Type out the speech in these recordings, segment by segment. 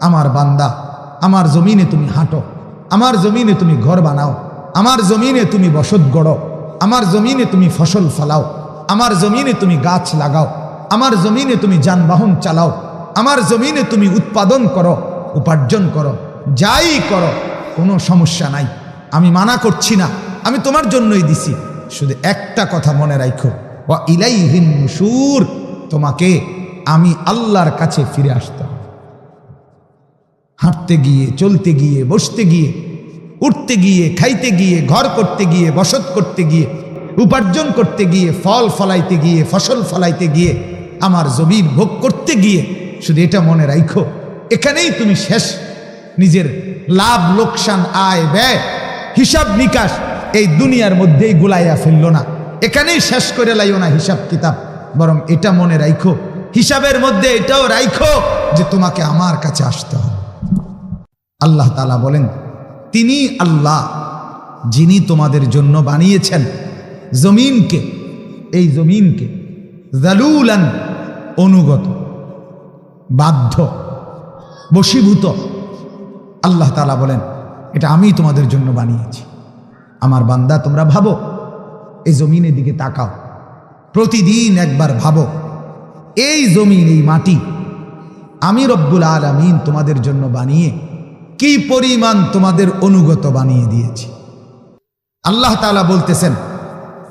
আমার বান্দা, আমার জমিনে তুমি হাঁটো, আমার জমিনে তুমি ঘর বানাও, আমার জমিনে তুমি বসত গড়ো, আমার জমিনে তুমি ফসল ফলাও, আমার জমিনে তুমি গাছ লাগাও, আমার জমিনে তুমি যানবাহন চালাও, আমার জমিনে তুমি উৎপাদন করো, উপার্জন করো, যাই করো, কোনো সমস্যা নাই। আমি মানা করছি না, আমি তোমার জন্যই দিছি। শুধু একটা কথা মনে রাখো ওয়া ইলাইহিন নুশুর, তোমাকে আমি আল্লাহর কাছে ফিরে আসতে হবে হাঁটতে গিয়ে, চলতে গিয়ে, বসতে গিয়ে, উঠতে গিয়ে, খাইতে গিয়ে, ঘর করতে গিয়ে, বসত করতে গিয়ে, উপার্জন করতে গিয়ে, ফল ফলাইতে গিয়ে, ফসল ফলাইতে গিয়ে, আমার জমির ভোগ করতে গিয়ে, শুধু এটা মনে রাখো এখানেই তুমি শেষ। নিজের লাভ, লোকসান, আয়, ব্যয়, হিসাব নিকাশ এই দুনিয়ার মধ্যেই গুলাইয়া ফেলল না। এখানেই শেষ করে লাইও না হিসাব কিতাব, বরং এটা মনে রাখো হিসাবের মধ্যে এটাও রাখো যে তোমাকে আমার কাছে আসতে হবে। আল্লাহ তালা বলেন, তিনি আল্লাহ, যিনি তোমাদের জন্য বানিয়েছেন জমিনকে, এই জমিনকে জালুলান অনুগত, বাধ্য, বশীভূত। আল্লাহ তালা বলেন, এটা আমি তোমাদের জন্য বানিয়েছি। আমার বান্দা, তোমরা ভাবো, এই জমিনের দিকে তাকাও। প্রতিদিন একবার ভাবো, এই জমিন, এই মাটি আমি রব্বুল আলমিন তোমাদের জন্য বানিয়ে কি পরিমাণ তোমাদের অনুগত বানিয়ে দিয়েছি? আল্লাহ তাআলা বলতেছেন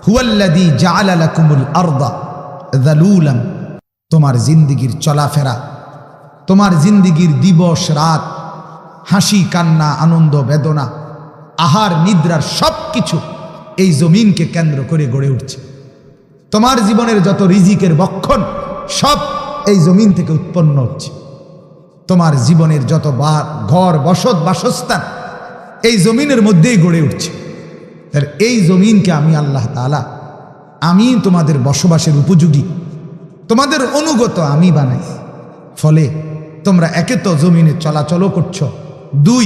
হুয়াল্লাদি জাআলালাকুমুল আরদা যালুলান। তোমার জিন্দিগির চলাফেরা, তোমার জিন্দিগির দিবস রাত, হাসি, কান্না, আনন্দ, বেদনা, আহার, নিদ্রার সব কিছু এই জমিনকে কেন্দ্র করে গড়ে উঠছে। তোমার জীবনের যত রিজিকের বক্ষণ, সব এই জমিন থেকে উৎপন্ন হচ্ছে। তোমার জীবনের যত বা ঘর, বসত, বাসস্থান এই জমিনের মধ্যেই গড়ে উঠছে। তার এই জমিনকে আমি আল্লাহ তালা আমি তোমাদের বসবাসের উপযোগী, তোমাদের অনুগত আমি বানাই। ফলে তোমরা একে তো জমিনে চলাচলও করছ। দুই,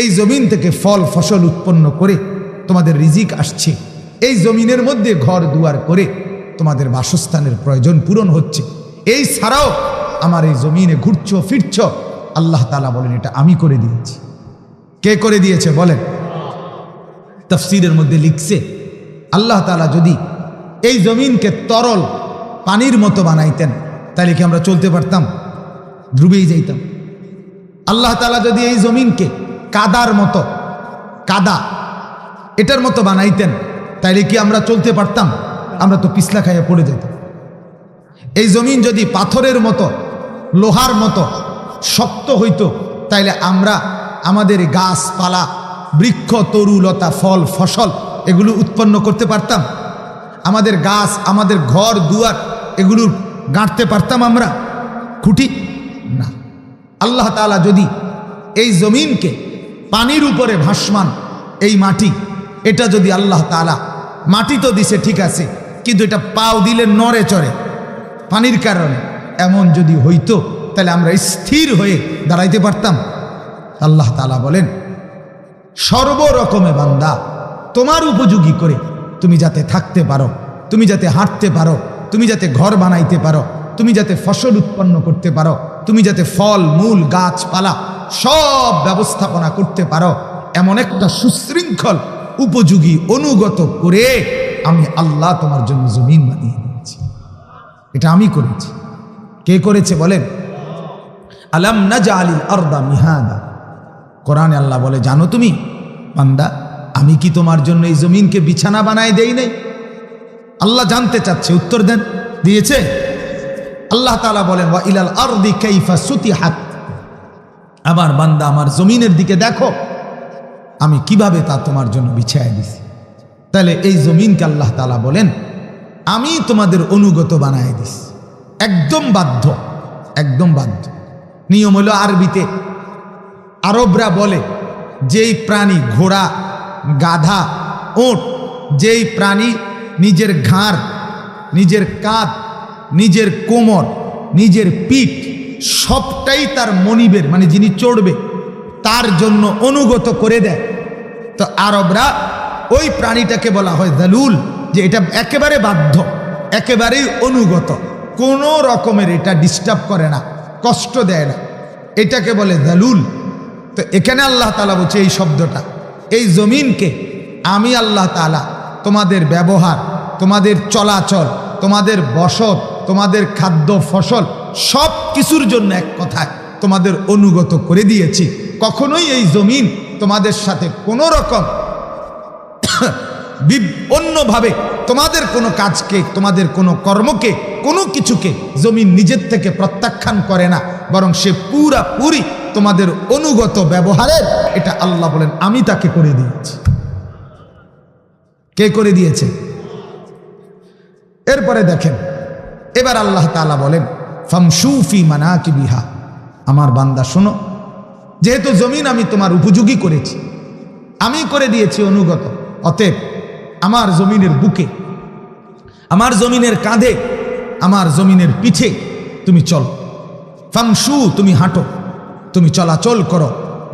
এই জমিন থেকে ফল, ফসল উৎপন্ন করে তোমাদের রিজিক আসছে। এই জমিনের মধ্যে ঘর দুয়ার করে তোমাদের বাসস্থানের প্রয়োজন পূরণ হচ্ছে। এই ছাড়াও আমার এই জমিনে ঘুরছ, ফিরছ। আল্লাহ তালা বলেন, এটা আমি করে দিয়েছি। কে করে দিয়েছে, বলেন। তফসিরের মধ্যে লিখছে, আল্লাহ তালা যদি এই জমিনকে তরল পানির মতো বানাইতেন তাহলে কি আমরা চলতে পারতাম? ডুবেই যাইতাম। আল্লাহ তালা যদি এই জমিনকে কাদার মতো, কাদা এটার মতো বানাইতেন, তাইলে কি আমরা চলতে পারতাম? আমরা তো পিছলা খাইয়ে পড়ে যেতাম এই জমিন যদি পাথরের মতো লোহার মতো শক্ত হইতো, তাইলে আমরা আমাদের গাছপালা, বৃক্ষ তরুলতা ফল, ফসল এগুলো উৎপন্ন করতে পারতাম। আমাদের গাছ, আমাদের ঘর, দুয়ার এগুলো গাঁটতে পারতাম আমরা। খুঁটি? না। আল্লাহ তাআলা যদি এই জমিনকে পানির উপরে ভাসমান এই মাটি, এটা যদি আল্লাহ তাআলা মাটি তো দিছে, ঠিক আছে, কিন্তু এটা পাও দিলে নড়ে চড়ে, পানির কারণে। এমন যদি হইতো, তাহলে আমরা স্থির হয়ে দাঁড়াইতে পারতাম। আল্লাহ তালা বলেন, সর্বরকমে বান্দা, তোমার উপযোগী করে তুমি যাতে থাকতে পারো, তুমি যাতে হাঁটতে পারো, তুমি যাতে ঘর বানাইতে পারো, তুমি যাতে ফসল উৎপন্ন করতে পারো, তুমি যাতে ফল, মূল, গাছপালা সব ব্যবস্থাপনা করতে পারো, এমন একটা সুশৃঙ্খল, উপযোগী, অনুগত করে আমি আল্লাহ তোমার জন্য জমিন বানিয়ে দিয়েছি। এটা আমি করেছি। কে করেছে বলেন? আলাম না আলিল আরদা মিহাদা। কোরআনে আল্লাহ বলে, জানো তুমি, বান্দা, আমি কি তোমার জন্য এই জমিনকে বিছানা বানায় দেই নাই? আল্লাহ জানতে চাচ্ছে, উত্তর দেন, দিয়েছে। আল্লাহ তালা বলেন, ওয়া ইলাল আরদি কাইফা সুতি হাত আমার বান্দা, আমার জমিনের দিকে দেখো, আমি কীভাবে তা তোমার জন্য বিছায় দিছি? তাহলে এই জমিনকে আল্লাহ তালা বলেন, আমি তোমাদের অনুগত বানায় দিস একদম বাধ্য একদম বাধ্য। নিয়ম হলো আরবিতে, আরবরা বলে, যেই প্রাণী ঘোড়া, গাধা, ওট, যেই প্রাণী নিজের ঘাড়, নিজের কাঁধ, নিজের কোমর, নিজের পিঠ, সবটাই তার মনিবের মানে যিনি চড়বে, তার জন্য অনুগত করে দেয়। তো আরবরা ওই প্রাণীটাকে বলা হয় দালুল, যে এটা একেবারে বাধ্য, একেবারেই অনুগত। কোনো রকমের এটা ডিস্টার্ব করে না, কষ্ট দেয় না। এটাকে বলে দালুল। তো এখানে আল্লাহ তালা বলছে এই শব্দটা, এই জমিনকে আমি আল্লাহ তালা তোমাদের ব্যবহার, তোমাদের চলাচল, তোমাদের বসত, তোমাদের খাদ্য ফসল সব কিছুর জন্য এক কথায় তোমাদের অনুগত করে দিয়েছি। কখনোই এই জমিন তোমাদের সাথে কোনো রকম অন্যভাবে তোমাদের কোনো কাজকে, তোমাদের কোনো কর্মকে, কোনো কিছুকে জমিন নিজের থেকে প্রত্যাখ্যান করে না। বরং সে পুরা পুরি তোমাদের অনুগত ব্যবহারের, এটা আল্লাহ বলেন, আমি তাকে করে দিয়েছি। কে করে দিয়েছে? এরপরে দেখেন, এবার আল্লাহ তাআলা বলেন ফামসুফি মানা কি বিহা আমার বান্দা, শোনো, যেহেতু জমিন আমি তোমার উপযোগী করেছি, আমি করে দিয়েছি অনুগত, অতএব আমার জমিনের বুকে, আমার জমিনের কাঁধে, আমার জমিনের পিঠে তুমি চল। ফাংশু, তুমি হাঁটো, তুমি চলাচল করো,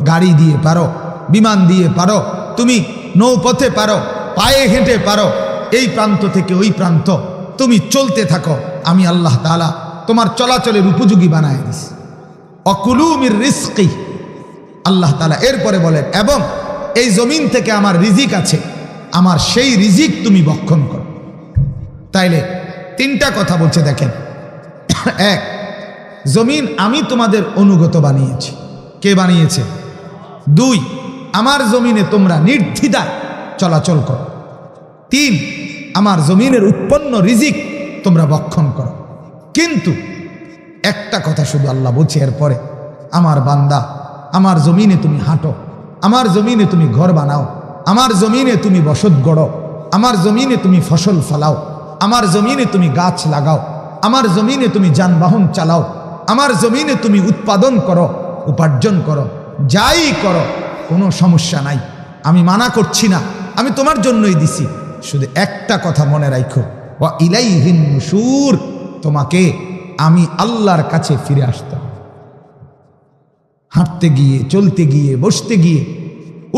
গাড়ি দিয়ে পারো, বিমান দিয়ে পারো, তুমি নৌপথে পারো, পায়ে হেঁটে পারো, এই প্রান্ত থেকে ওই প্রান্ত, তুমি চলতে থাকো, আমি আল্লাহ তাআলা তোমার চলাচলের উপযোগী বানায় দিস। অকুলুমির রিস্কি, আল্লাহ তালা এরপরে বলেন, এবং এই জমিন থেকে আমার রিজিক আছে। আমার সেই রিজিক তুমি বক্ষণ করো। তাইলে তিনটা কথা বলছে দেখেন। এক, জমিন আমি তোমাদের অনুগত বানিয়েছি। কে বানিয়েছে? দুই, আমার জমিনে তোমরা নির্দ্বিধায় চলাচল করো। তিন, আমার জমিনের উৎপন্ন রিজিক তোমরা বক্ষণ করো। কিন্তু একটা কথা শুধু আল্লাহ বলছে, এরপরে, আমার বান্দা, আমার জমিনে তুমি হাঁটো, আমার জমিনে তুমি ঘর বানাও আমার জমিনে তুমি বসত গড়ো আমার জমিনে তুমি ফসল ফলাও, আমার জমিনে তুমি গাছ লাগাও, আমার জমিনে তুমি যানবাহন চালাও, আমার জমিনে তুমি উৎপাদন করো, উপার্জন করো, যাই করো, কোনো সমস্যা নাই। আমি মানা করছি না, আমি তোমার জন্যই দিছি। শুধু একটা কথা মনে রাখো ও ইলাইহিন নুশুর, তোমাকে আমি আল্লাহর কাছে ফিরে আসতাম। হাঁটতে গিয়ে, চলতে গিয়ে, বসতে গিয়ে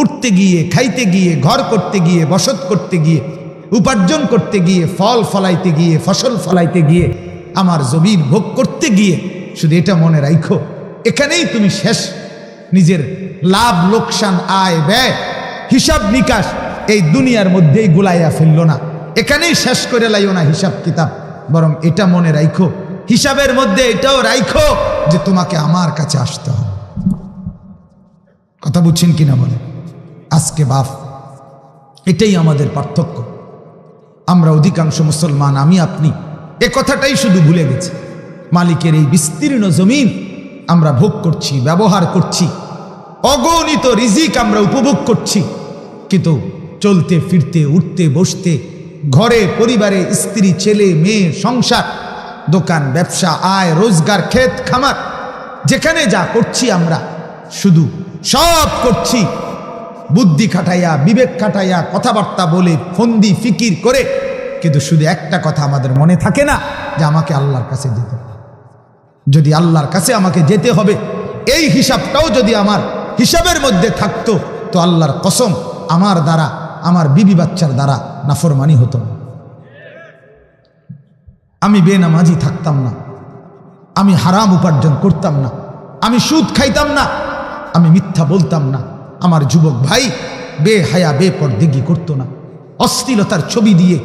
উঠতে গিয়ে, খাইতে গিয়ে, ঘর করতে গিয়ে, বসত করতে গিয়ে, উপার্জন করতে গিয়ে, ফল ফলাইতে গিয়ে, ফসল ফলাইতে গিয়ে, আমার জমিন ভোগ করতে গিয়ে, শুধু এটা মনে রাখো এখানেই তুমি শেষ। নিজের লাভ, লোকসান, আয়, ব্যয়, হিসাব নিকাশ এই দুনিয়ার মধ্যেই গুলাইয়া ফেলল না। এখানেই শেষ করে লাইও না হিসাব কিতাব, বরং এটা মনে রাখো হিসাবের মধ্যে এটাও রাখো যে তোমাকে আমার কাছে আসতে হবে। কথা বুঝছেন কিনা বলে আজকে বাপ এটাই আমাদের পার্থক্য। আমরা অধিকাংশ মুসলমান, আমি, আপনি, এ কথাটাই শুধু ভুলে গেছি। মালিকের এই বিস্তীর্ণ জমিন আমরা ভোগ করছি, ব্যবহার করছি। অগণিত রিজিক আমরা উপভোগ করছি। কিন্তু চলতে, ফিরতে, উঠতে, বসতে, ঘরে, পরিবারে, স্ত্রী, ছেলে, মেয়ে, সংসার, দোকান, ব্যবসা, আয়, রোজগার, ক্ষেত, খামার, যেখানে যা করছি আমরা, শুধু সব করছি। বুদ্ধি খাটাইয়া, বিবেক খাটাইয়া কথাবার্তা বলে, ফন্দি ফিকির করে, কিন্তু শুধু একটা কথা আমাদের মনে থাকে না, যে আমাকে আল্লাহর কাছে যেতে যদি আল্লাহর কাছে আমাকে যেতে হবে, এই হিসাবটাও যদি আমার হিসাবের মধ্যে থাকতো, তো আল্লাহর কসম আমার দ্বারা, আমার বিবি বাচ্চার দ্বারা নাফরমানি হতো না। আমি বেনামাজি থাকতাম না। আমি হারাম উপার্জন করতাম না। আমি সুদ খাইতাম না। আমি মিথ্যা বলতাম না। আমার যুবক ভাই বে হায়া বে পরদিগি করতো না। অশ্লীলতার ছবি দিয়ে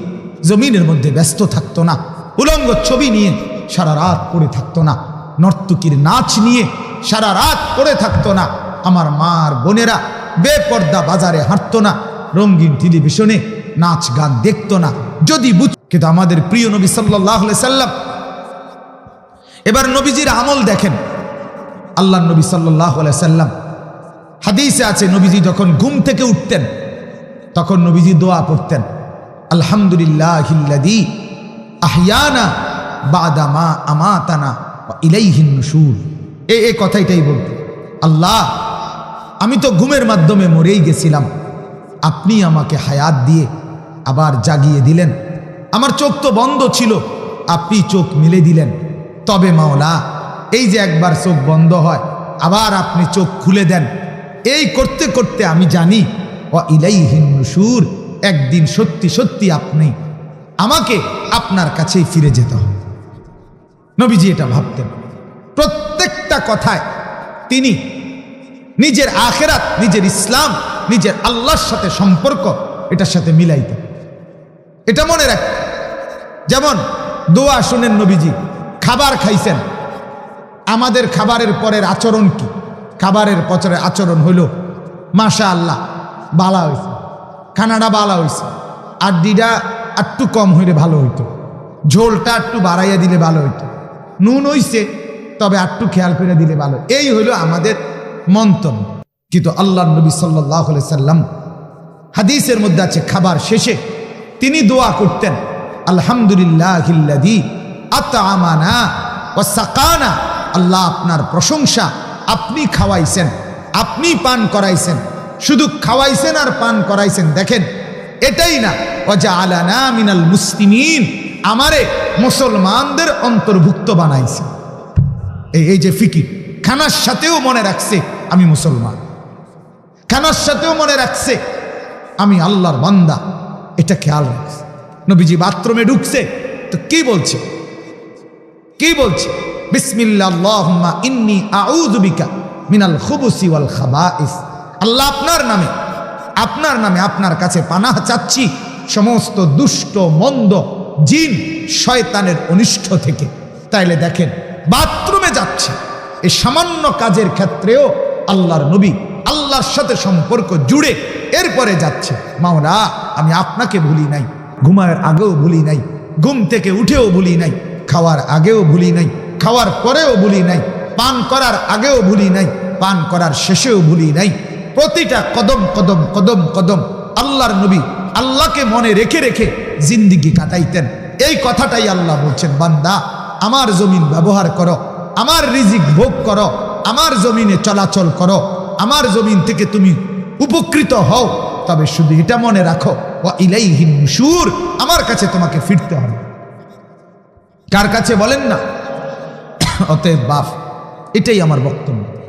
জমিনের মধ্যে ব্যস্ত থাকতো না। উলঙ্গ ছবি নিয়ে সারা রাত পড়ে থাকতো না। নর্তকীর নাচ নিয়ে সারা রাত পড়ে থাকতো না। আমার মার বোনেরা বেপর্দা বাজারে হাঁটতো না। রঙিন টেলিভিশনে নাচ গান দেখতো না। যদি বুঝ কিন্তু আমাদের প্রিয় নবী সাল্লাহ সাল্লাম এবার নবীজির আমল দেখেন। আল্লাহ নবী সাল্লাহ সাল্লাম হাদিসে আছে, নবীজি যখন ঘুম থেকে উঠতেন, তখন নবীজি দোয়া পড়তেন আলহামদুলিল্লাহ আহিয়ানা বাদামা আমাতানা ইলাইহিন নুশুর। এ এ কথাইটাই বলতেন আল্লাহ, আমি তো ঘুমের মাধ্যমে মরেই গেছিলাম। আপনি আমাকে হায়াত দিয়ে আবার জাগিয়ে দিলেন। আমার চোখ তো বন্ধ ছিল, আপনি চোখ মিলে দিলেন। তবে মাওলা, এই যে একবার চোখ বন্ধ হয়, আবার আপনি চোখ খুলে দেন। এই করতে করতে আমি জানি ও ইলাইহিন নুশুর, একদিন সত্যি সত্যি আপনি আমাকে আপনার কাছেই ফিরে যেতে হবে। নবীজি এটা ভাবতেন। প্রত্যেকটা কথায় তিনি নিজের আখেরাত, নিজের ইসলাম, নিজের আল্লাহর সাথে সম্পর্ক এটার সাথে মিলাইতেন। এটা মনে রাখ, যেমন দোয়া শুনেন নবীজি, খাবার খাইছেন, আমাদের খাবারের পরের আচরণ কি? খাবারের পচরের আচরণ হইল মাশা আল্লাহ বালা হয়েছে খানাটা বালা হয়েছে আড্ডিটা একটু কম হইলে ভালো হইতো। ঝোলটা একটু বাড়াইয়া দিলে ভালো হইতো। নুন হইছে, তবে একটু খেয়াল করে দিলে ভালো। এই হইল আমাদের মন্তব্য কিন্তু আল্লাহ নবী সাল্লাহ সাল্লাম হাদিসের মধ্যে আছে, খাবার শেষে তিনি দোয়া করতেন আলহামদুলিল্লাহ আতামানা ও সাকানা। আল্লাহ আপনার প্রশংসা আপনি খাওয়াইছেন, আপনি পান করাইছেন, শুধু খাওয়াইছেন আর পান করাইছেন, দেখেন, এটাই না ওজা আলানা মিনাল মুসলিমিন, আমারে মুসলমানদের অন্তর্ভুক্ত বানাইছে। এই এই যে ফিকির খানার সাথেও মনে রাখছে আমি মুসলমান। খানার সাথেও মনে রাখছে আমি আল্লাহর বান্দা, এটা খেয়াল রাখছে। নবীজি বাথরুমে ঢুকছে, তো কি বলছে? কি বলছে? বিসমিল্লাহ আল্লাহুম্মা ইন্নি আউযু বিকা মিনাল খুবুসি ওয়াল খাবাইস। আল্লাহ আপনার নামে আপনার নামে আপনার কাছে পানাহ চাচ্ছি, সমস্ত দুষ্ট, মন্দ জিন শয়তানের অনিষ্ট থেকে। তাইলে দেখেন, বাথরুমে যাচ্ছে এই সামান্য কাজের ক্ষেত্রেও আল্লাহর নবী আল্লাহর সাথে সম্পর্ক জুড়ে এরপরে যাচ্ছে। মাওলা, আমি আপনাকে ভুলি নাই, ঘুমায়ের আগেও ভুলি নাই, ঘুম থেকে উঠেও ভুলি নাই, খাওয়ার আগেও ভুলি নাই খাওয়ার পরেও ভুলি নাই, পান করার আগেও ভুলি নাই, পান করার শেষেও ভুলি নাই। প্রতিটা কদম কদম কদম কদম আল্লাহর নবী আল্লাহকে মনে রেখে রেখে জিন্দিগি কাটাইতেন। এই কথাটাই আল্লাহ বলছেন, বান্দা, আমার জমিন ব্যবহার করো, আমার রিজিক ভোগ করো, আমার জমিনে চলাচল করো, আমার জমিন থেকে তুমি উপকৃত হও, তবে শুধু এটা মনে রাখো ও ইলাইহিন আমার কাছে তোমাকে ফিরতে হবে। কার কাছে বলেন না অতএব বাফ এটাই আমার বক্তব্য।